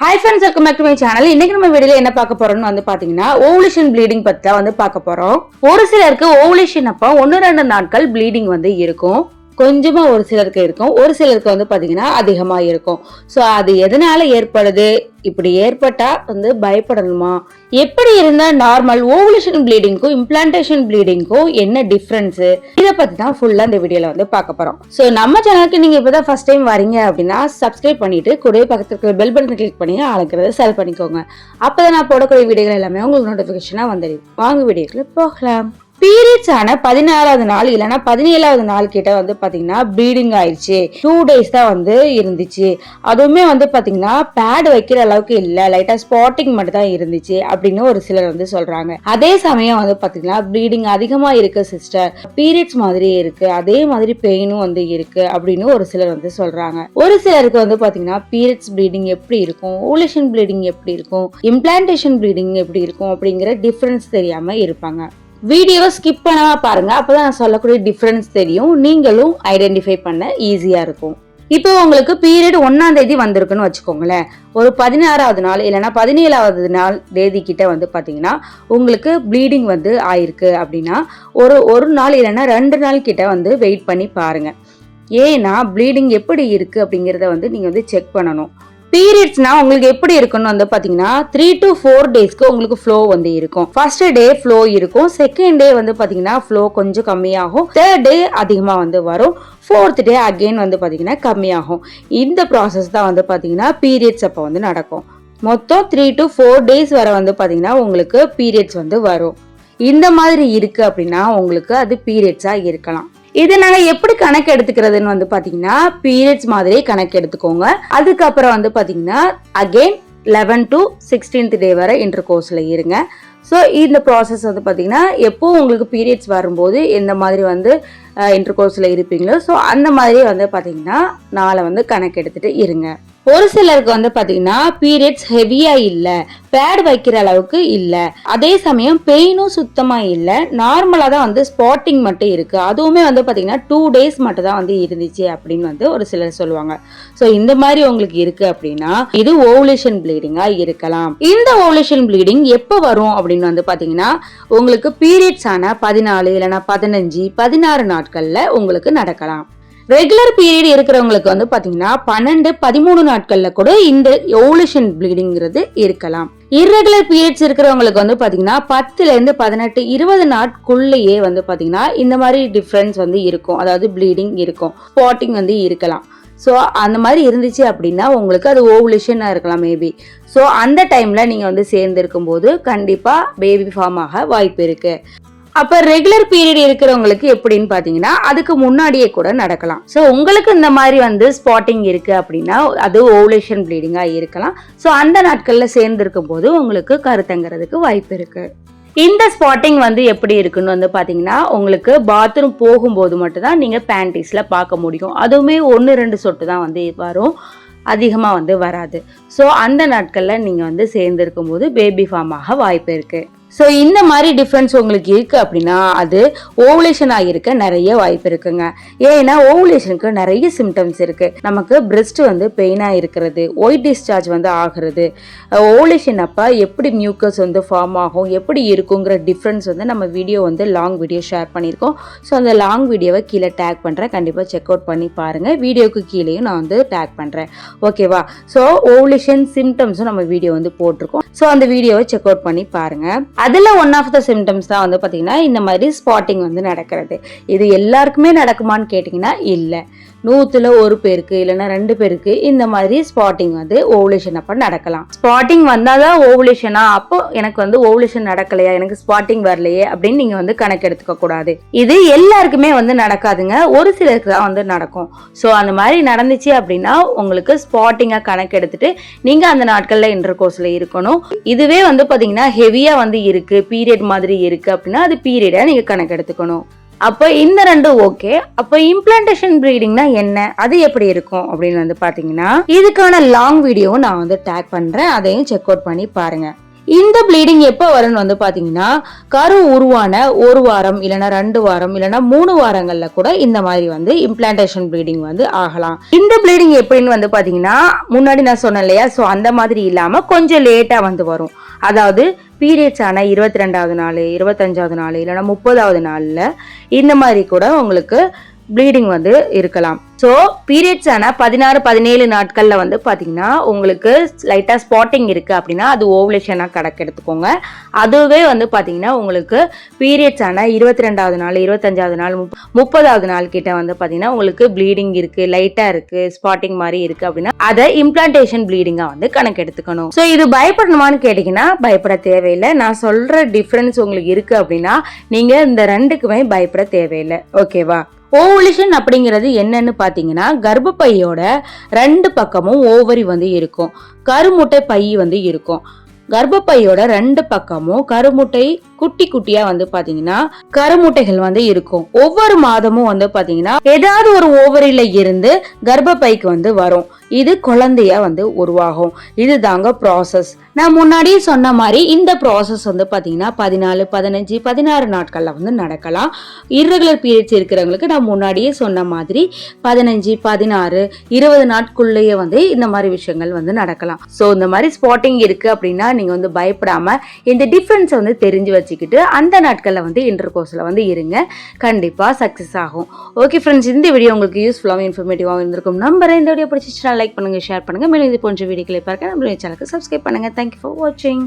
Hi friends welcome back to my channel இன்னைக்கு நம்ம வீடியோல என்ன பார்க்க போறோம்னு வந்து பாத்தீங்கன்னா ஓவலேஷன் ப்ளீடிங் பத்தி தான் வந்து பார்க்க போறோம். ஒரு சிலருக்கு ஓவலேஷன் அப்போ ஒன்று ரெண்டு நாட்கள் ப்ளீடிங் வந்து இருக்கும். கொஞ்சமாக ஒரு சிலருக்கு இருக்கும். ஒரு சிலருக்கு வந்து பார்த்தீங்கன்னா அதிகமாக இருக்கும். ஸோ அது எதனால் ஏற்படுது? இப்படி ஏற்பட்டால் வந்து பயப்படணுமா? எப்படி இருந்தால் நார்மல் ஓவலேஷன் ப்ளீடிங்க்கும் இம்ப்ளான்டேஷன் ப்ளீடிங்க்கும் என்ன டிஃப்ரென்ஸு இதை பற்றி தான் ஃபுல்லாக இந்த வீடியோவில் வந்து பார்க்க போகிறோம் ஸோ நம்ம சேனலுக்கு இப்போ தான் ஃபர்ஸ்ட் டைம் வரீங்க அப்படின்னா சப்ஸ்கிரைப் பண்ணிவிட்டு கூடவே பக்கத்தில் இருக்கிற பெல் பட்டன் கிளிக் பண்ணி அழைக்கிறத செல் பண்ணிக்கோங்க. அப்பதான் நான் போடக்கூடிய வீடியோகள் எல்லாமே உங்களுக்கு நோட்டிஃபிகேஷனாக வந்துடும் வாங்க வீடியோக்குள்ளே போகலாம். பீரியட்ஸ் ஆன பதினாறாவது நாள் இல்லைன்னா பதினேழாவது நாள் கிட்ட வந்து பாத்தீங்கன்னா ப்ளீடிங் ஆயிடுச்சு. டூ டேஸ் தான் வந்து இருந்துச்சு. அதுவுமே வந்து பாத்தீங்கன்னா பேட் வைக்கிற அளவுக்கு இல்ல. லைட்டா ஸ்பாட்டிங் மட்டும் தான் இருந்துச்சு அப்படின்னு ஒரு சிலர் வந்து சொல்றாங்க. அதே சமயம் வந்து பாத்தீங்கன்னா ப்ளீடிங் அதிகமா இருக்கு சிஸ்டர் பீரியட்ஸ் மாதிரி இருக்கு. அதே மாதிரி பெயினும் வந்து இருக்கு அப்படின்னு ஒரு சிலர் வந்து சொல்றாங்க. ஒரு சிலருக்கு வந்து பாத்தீங்கன்னா பீரியட்ஸ் ப்ளீடிங் எப்படி இருக்கும்? ஓலேஷன் ப்ளீடிங் எப்படி இருக்கும்? இம்ப்ளான்டேஷன் ப்ளீடிங் எப்படி இருக்கும்? அப்படிங்கிற டிஃபரன்ஸ் தெரியாம இருப்பாங்க. வீடியோவை ஸ்கிப் பண்ணாம பாருங்க. அப்பதான் நான் சொல்லக்கூடிய டிஃப்ரென்ஸ் தெரியும். நீங்களும் ஐடென்டிஃபை பண்ண ஈஸியாக இருக்கும். இப்போ உங்களுக்கு பீரியட் ஒன்றாம் தேதி வந்திருக்குன்னு வச்சுக்கோங்களேன். ஒரு பதினாறாவது நாள் இல்லைன்னா பதினேழாவது நாள் தேதி கிட்ட வந்து பார்த்தீங்கன்னா உங்களுக்கு ப்ளீடிங் வந்து ஆயிருக்கு அப்படின்னா ஒரு ஒரு நாள் இல்லைன்னா ரெண்டு நாள் கிட்ட வந்து வெயிட் பண்ணி பாருங்கள் ஏன்னா ப்ளீடிங் எப்படி இருக்குது அப்படிங்கிறத வந்து நீங்கள் வந்து செக் பண்ணணும். பீரியட்ஸ்னா உங்களுக்கு எப்படி இருக்கும்னு வந்து பாத்தீங்கன்னா த்ரீ டு ஃபோர் டேஸ்க்கு உங்களுக்கு ஃப்ளோ வந்து இருக்கும். ஃபர்ஸ்ட் டே ஃப்ளோ இருக்கும். செகண்ட் டே வந்து பாத்தீங்கன்னா ஃப்ளோ கொஞ்சம் கம்மியாகும். தேர்ட் டே அதிகமா வந்து வரும். ஃபோர்த் டே அகெயின் வந்து பாத்தீங்கன்னா கம்மியாகும். இந்த ப்ராசஸ் தான் வந்து பாத்தீங்கன்னா பீரியட்ஸ் அப்போ வந்து நடக்கும். மொத்தம் த்ரீ டு ஃபோர் டேஸ் வரை வந்து பாத்தீங்கன்னா உங்களுக்கு பீரியட்ஸ் வந்து வரும். இந்த மாதிரி இருக்கு அப்படின்னா உங்களுக்கு அது பீரியட்ஸா இருக்கலாம். இதை நாங்கள் எப்படி கணக்கு எடுத்துக்கிறதுன்னு வந்து பார்த்தீங்கன்னா பீரியட்ஸ் மாதிரி கணக்கு எடுத்துக்கோங்க. அதுக்கப்புறம் வந்து பார்த்தீங்கன்னா again eleven to sixteenth day வரை இன்டர் கோர்ஸில் இருங்க. ஸோ இந்த ப்ராசஸ் வந்து பார்த்தீங்கன்னா எப்போ உங்களுக்கு பீரியட்ஸ் வரும்போது எந்த மாதிரி வந்து இன்டர் கோர்ஸில் இருப்பீங்களோ ஸோ அந்த மாதிரி வந்து பார்த்தீங்கன்னா நாளை வந்து கணக்கு எடுத்துகிட்டு இருங்க. ஒரு சிலருக்கு வந்து பாத்தீங்கன்னா பீரியட்ஸ் ஹெவியா இல்ல பேட் வைக்கிற அளவுக்கு இல்ல. அதே சமயம் பெயினும் சுத்தமா இல்ல. நார்மலா தான் வந்து ஸ்பாட்டிங் மட்டும் இருக்கு. அதுவுமே வந்து பாத்தீங்கன்னா டூ டேஸ் மட்டும் தான் வந்து இருந்துச்சு அப்படின்னு வந்து ஒரு சிலர் சொல்லுவாங்க. ஸோ இந்த மாதிரி உங்களுக்கு இருக்கு அப்படின்னா இது ஓவலேஷன் ப்ளீடிங்காக இருக்கலாம். இந்த ஓவலேஷன் ப்ளீடிங் எப்போ வரும் அப்படின்னு வந்து பாத்தீங்கன்னா உங்களுக்கு பீரியட்ஸ் ஆன பதினாலு இல்லைன்னா பதினஞ்சு பதினாறு நாட்கள்ல உங்களுக்கு நடக்கலாம். ரெகுலர் பீரியட் இருக்கிறவங்களுக்கு வந்து பாத்தீங்கன்னா பன்னெண்டு பதிமூணு நாட்கள்ல கூட இந்த ஓவலேஷன் ப்ளீடிங்கிறது இருக்கலாம். இர்ரெகுலர் பீரியட்ஸ் இருக்கிறவங்களுக்கு வந்து பாத்தீங்கன்னா பத்துல இருந்து பதினெட்டு இருபது நாட்குள்ளேயே வந்து பாத்தீங்கன்னா இந்த மாதிரி டிஃப்ரென்ஸ் வந்து இருக்கும். அதாவது ப்ளீடிங் இருக்கும். ஸ்பாட்டிங் வந்து இருக்கலாம். ஸோ அந்த மாதிரி இருந்துச்சு அப்படின்னா உங்களுக்கு அது ஓவலிஷனாக இருக்கலாம் மேபி ஸோ அந்த டைமில் நீங்கள் வந்து சேர்ந்து போது கண்டிப்பாக பேபி ஃபார்ம் ஆக வாய்ப்பு இருக்குது அப்ப ரெகுலர் பீரியட் இருக்கிறவங்களுக்கு எப்படின்னு பாத்தீங்கன்னா அதுக்கு முன்னாடியே கூட நடக்கலாம். ஸோ உங்களுக்கு இந்த மாதிரி வந்து ஸ்பாட்டிங் இருக்கு அப்படின்னா அது ஓவலேஷன் ப்ளீடிங்கா இருக்கலாம். ஸோ அந்த நாட்கள்ல சேர்ந்துருக்கும் போது உங்களுக்கு கருத்தங்கிறதுக்கு வாய்ப்பு இருக்கு. இந்த ஸ்பாட்டிங் வந்து எப்படி இருக்குன்னு வந்து பார்த்தீங்கன்னா உங்களுக்கு பாத்ரூம் போகும்போது மட்டும்தான் நீங்கள் பேண்டீஸில் பார்க்க முடியும். அதுவுமே ஒன்று ரெண்டு சொட்டு தான் வந்து வரும். அதிகமாக வந்து வராது. ஸோ அந்த நாட்களில் நீங்கள் வந்து சேர்ந்துருக்கும் போது பேபி ஃபார்மாக வாய்ப்பு இருக்குது ஸோ இந்த மாதிரி டிஃப்ரென்ஸ் உங்களுக்கு இருக்குது அப்படின்னா அது ஓவுலேஷன் ஆகியிருக்க நிறைய வாய்ப்பு இருக்குங்க. ஏன்னா ஓவுலேஷனுக்கு நிறைய சிம்டம்ஸ் இருக்குது நமக்கு பிரெஸ்ட் வந்து பெயினாக இருக்கிறது ஒயிட் டிஸ்சார்ஜ் வந்து ஆகிறது. ஓவுலேஷன் அப்போ எப்படி மியூக்கஸ் வந்து ஃபார்ம் ஆகும் எப்படி இருக்குங்கிற டிஃப்ரென்ஸ் வந்து நம்ம வீடியோ வந்து லாங் வீடியோ ஷேர் பண்ணியிருக்கோம். ஸோ அந்த லாங் வீடியோவை கீழே டேக் பண்ணுறேன் கண்டிப்பாக செக் அவுட் பண்ணி பாருங்கள் வீடியோக்கு கீழேயும் நான் வந்து டேக் பண்ணுறேன் ஓகேவா ஸோ ஓவுலேஷன் சிம்டம்ஸும் நம்ம வீடியோ வந்து போட்டிருக்கோம். ஸோ அந்த வீடியோவை செக் அவுட் பண்ணி பாருங்கள் அதில் ஒன் ஆஃப் த சிம்டம்ஸ் தான் வந்து பார்த்தீங்கன்னா இந்த மாதிரி ஸ்பாட்டிங் வந்து நடக்கிறது. இது எல்லாருக்குமே நடக்குமான்னு கேட்டிங்கன்னா இல்லை. நூற்றுல ஒரு பேருக்கு இல்லைன்னா ரெண்டு பேருக்கு இந்த மாதிரி ஸ்பாட்டிங் வந்து ஓவலேஷன் அப்போ நடக்கலாம். ஸ்பாட்டிங் வந்தாதான் ஓவலேஷனா அப்போ எனக்கு வந்து ஓவலேஷன் நடக்கலையா எனக்கு ஸ்பாட்டிங் வரலையே அப்படின்னு நீங்கள் வந்து கணக்கு எடுத்துக்க கூடாது. இது எல்லாருக்குமே வந்து நடக்காதுங்க. ஒரு சிலருக்கு தான் வந்து நடக்கும். ஸோ அந்த மாதிரி நடந்துச்சு அப்படின்னா உங்களுக்கு ஸ்பாட்டிங்காக கணக்கு எடுத்துட்டு அந்த நாட்களில் இன்டர் கோர்ஸில் இருக்கணும். இதுவே வந்து பார்த்தீங்கன்னா ஹெவியாக வந்து இருக்குது பீரியட் மாதிரி இருக்குது அப்படின்னா அது பீரியடாக நீங்கள் கணக்கு எடுத்துக்கணும். அப்போ இந்த ரெண்டும் ஓகே அப்போ இம்ப்ளான்டேஷன் ப்ரீடிங்னா என்ன? அது எப்படி இருக்கும்? அப்படின்னு வந்து பாத்தீங்கன்னா இதுக்கான லாங் வீடியோவும் நான் வந்து டேக் பண்றேன். அதையும் செக் அவுட் பண்ணி பாருங்க. இந்த ப்ளீடிங் எப்போ வரும்னு வந்து பார்த்தீங்கன்னா கரு உருவான ஒரு வாரம் இல்லைன்னா ரெண்டு வாரம் இல்லைன்னா மூணு வாரங்களில் கூட இந்த மாதிரி வந்து இம்ப்ளான்டேஷன் ப்ளீடிங் வந்து ஆகலாம். இந்த ப்ளீடிங் எப்படின்னு வந்து பார்த்தீங்கன்னா முன்னாடி நான் சொன்னேன் இல்லையா? ஸோ அந்த மாதிரி இல்லாமல் கொஞ்சம் லேட்டாக வந்து வரும். அதாவது பீரியட்ஸ் ஆன இருபத்தி ரெண்டாவது நாள் இருபத்தஞ்சாவது நாள் இல்லைன்னா முப்பதாவது நாளில் இந்த மாதிரி கூட உங்களுக்கு ப்ளீடிங் வந்து இருக்கலாம். ஸோ பீரியட்ஸ் ஆனால் பதினாறு பதினேழு நாட்களில் வந்து பார்த்தீங்கன்னா உங்களுக்கு லைட்டாக ஸ்பாட்டிங் இருக்குது அப்படின்னா அது ஓவலேஷனாக கணக்கு எடுத்துக்கோங்க. அதுவே வந்து பார்த்தீங்கன்னா உங்களுக்கு பீரியட்ஸ் ஆனால் இருபத்தி ரெண்டாவது நாள் இருபத்தஞ்சாவது நாள் முப்பதாவது நாள் கிட்ட வந்து பார்த்தீங்கன்னா உங்களுக்கு ப்ளீடிங் இருக்குது லைட்டாக இருக்குது ஸ்பாட்டிங் மாதிரி இருக்குது அப்படின்னா அதை இம்ப்ளான்டேஷன் ப்ளீடிங்காக வந்து கணக்கு எடுத்துக்கணும். ஸோ இது பயப்படணுமான்னு கேட்டிங்கன்னா பயப்பட தேவையில்லை. நான் சொல்கிற டிஃப்ரென்ஸ் உங்களுக்கு இருக்குது அப்படின்னா நீங்கள் இந்த ரெண்டுக்குமே பயப்பட தேவையில்லை. ஓகேவா ஓவலிஷன் அப்படிங்கிறது என்னன்னு பார்த்தீங்கன்னா கர்ப்பப்பையோட ரெண்டு பக்கமும் ஓவரி வந்து இருக்கும். கருமுட்டை பை வந்து இருக்கும். கர்ப்பப்பையோட ரெண்டு பக்கமும் கருமுட்டை குட்டி குட்டியா வந்து பாத்தீங்கன்னா கருமுட்டைகள் வந்து இருக்கும். ஒவ்வொரு மாதமும் வந்து பாத்தீங்கன்னா ஏதாவது ஒரு ஓவரில இருந்து கர்ப்பப்பைக்கு வந்து வரும். இது குழந்தையா வந்து உருவாகும். இதுதாங்க ப்ராசஸ் நான் முன்னாடியே சொன்ன மாதிரி இந்த ப்ராசஸ் வந்து பாத்தீங்கன்னா பதினாலு பதினஞ்சு பதினாறு நாட்கள்ல வந்து நடக்கலாம். இர்ரெகுலர் பீரியட்ஸ் இருக்கிறவங்களுக்கு நான் முன்னாடியே சொன்ன மாதிரி பதினஞ்சு பதினாறு இருபது நாட்குள்ளேயே வந்து இந்த மாதிரி விஷயங்கள் வந்து நடக்கலாம். ஸோ இந்த மாதிரி ஸ்பாட்டிங் இருக்கு அப்படின்னா நீங்க வந்து பயப்படாம இந்த டிஃப்ரென்ஸை வந்து தெரிஞ்சு வச்சுக்கிட்டு அந்த நாட்களில் வந்து இன்டர் கோர்ஸில் வந்து இருங்க. கண்டிப்பாக சக்ஸஸ் ஆகும். ஓகே ஃப்ரெண்ட்ஸ் இந்த வீடியோ உங்களுக்கு யூஸ்ஃபுல்லாகவும் இன்ஃபர்மேட்டிவாகவும் இருந்திருக்கும். நம்பர் இந்த வீடியோ பிடிச்சிச்சுன்னா லைக் பண்ணுங்க ஷேர் பண்ணுங்கள் மேலும் இது போன்ற வீடியோக்களை பார்க்க நம்மளுடைய சேனலுக்கு சப்ஸ்கிரைப் பண்ணுங்க. தேங்க்யூ ஃபார் வாட்சிங்